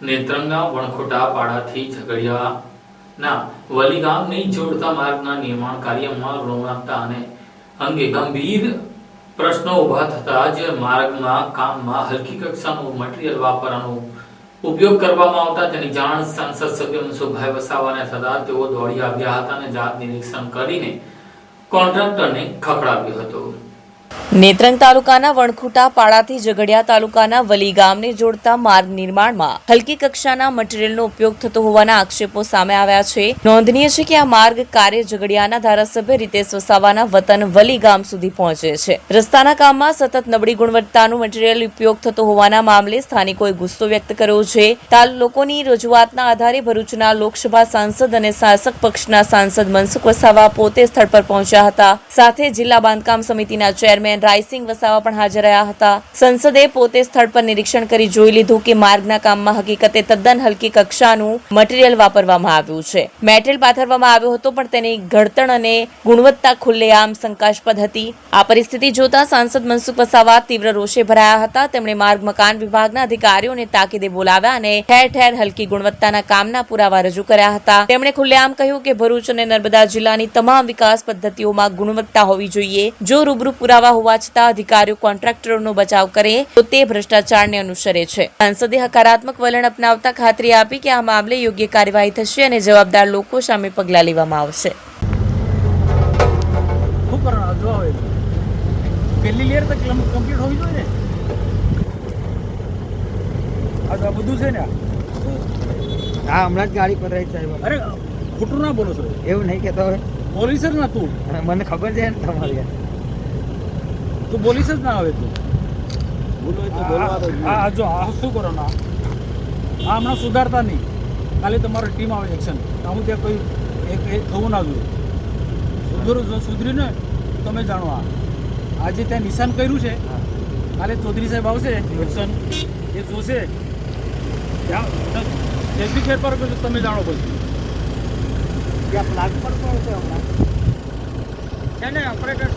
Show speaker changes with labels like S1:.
S1: નેત્રંગા વણખોટા પાડાથી ઝઘડિયાના વલી ગામને જોડતા માર્ગના નિર્માણ કાર્યમાં રોમાતા અને અંગે ગંભીર પ્રશ્નો ઊભા થતા જ માર્ગના કામમાં હલકી કક્ષાનું મટીરીયલ વાપરવાનો ઉપયોગ કરવામાં આવતા. તેની જાણ સંસદ સભ્ય મનસુખભાઈ વસાવાને થતા તેઓ દોડી આવ્યા હતા અને જાત નિરીક્ષણ કરીને કોન્ટ્રાક્ટરને ખખડાવ્યો હતો.
S2: નેત્રંગ તાલુકાના વણખુટા પાડાથી ઝઘડિયા તાલુકાના વલી ગામને જોડતા માર્ગ નિર્માણમાં હલકી કક્ષાના મટીરીયલનો ઉપયોગ થતો હોવાના આક્ષેપો સામે આવ્યા છે. નોંધનીય છે કે આ માર્ગ કાર્ય ઝઘડિયાના ધારાસભ્ય રીતેશ વસાવાના વતન વલી ગામ સુધી પહોંચે છે. રસ્તાના કામમાં સતત નબળી ગુણવત્તાનું મટીરીયલ ઉપયોગ થતો હોવાના મામલે સ્થાનિકોએ ગુસ્સો વ્યક્ત કર્યો છે. લોકોની રજૂઆતના આધારે ભરૂચના લોકસભા સાંસદ અને શાસક પક્ષના સાંસદ મનસુખ વસાવા પોતે સ્થળ પર પહોંચ્યા હતા. સાથે જિલ્લા બાંધકામ સમિતિના ચેરમેન રાયસિંગ વસાવા પણ હાજર રહ્યા હતા. સંસદે પોતે સ્થળ પર નિરીક્ષણ કરી જોઈ લીધું કે માર્ગના કામમાં હકીકતે તદ્દન હલકી કક્ષાનું મટીરીયલ વાપરવામાં આવ્યું છે. મેટેરિયલ પાથરવામાં આવ્યો હતો, પણ તેની ઘડતણ અને ગુણવત્તા ખુલ્લેઆમ શંકાસ્પદ હતી. આ પરિસ્થિતિ જોતા સાંસદ મનસુખ વસાવા તીવ્ર રોષે ભરાયા હતા. તેમણે માર્ગ, મકાન વિભાગના અધિકારીઓને તાકીદે બોલાવ્યા અને ઠેર ઠેર હલકી ગુણવત્તાના કામના પુરાવા રજૂ કર્યા હતા. તેમણે ખુલ્લેઆમ કહ્યું કે ભરૂચ અને નર્મદા જિલ્લાની તમામ વિકાસ પદ્ધતિઓમાં ગુણવત્તા હોવી જોઈએ. જો રૂબરૂ પુરાવા હોવા છતાં અધિકારીઓ કોન્ટ્રાક્ટરોનો બચાવ કરે તો તે ભ્રષ્ટાચારને અનુસરે છે. સાંસદે હકારાત્મક વલણ અપનાવતા ખાતરી આપી કે આ મામલે યોગ્ય કાર્યવાહી થશે અને જવાબદાર લોકો સામે પગલાં લેવામાં આવશે.
S3: હવે પહેલી લેયર તો કમ્પ્લીટ હોવી જોઈએ ને? આ બધું છે ને? આ.
S4: હા હમણાં જ ગાડી પધરાઈ સાહેબ.
S3: અરે ખોટું ના બોલો છો.
S4: એવું નહીં કહેતો હવે.
S3: પોલીસ જ ના તું
S4: મને ખબર છે ને તમારી.
S3: તું બોલીશ જ ના આવે તું. હા હા, જો આ શું કરો ના? આ હમણાં સુધારતા નહીં. કાલે તમારો ટીમ આવે એક્શન આવું ત્યાં કોઈ એક એ થવું ના જોઈએ. સુધરું જો ને તમે જાણો આ. આજે ત્યાં નિશાન કર્યું છે. કાલે ચૌધરી સાહેબ આવશે એક્શન એ જોશે. ત્યાં જેટલી ફેરફાર કરશો તમે જાણો પછી
S4: ત્યાં પ્લાન પર કોણ છે હમણાં?
S3: છે ને ઓપરેટર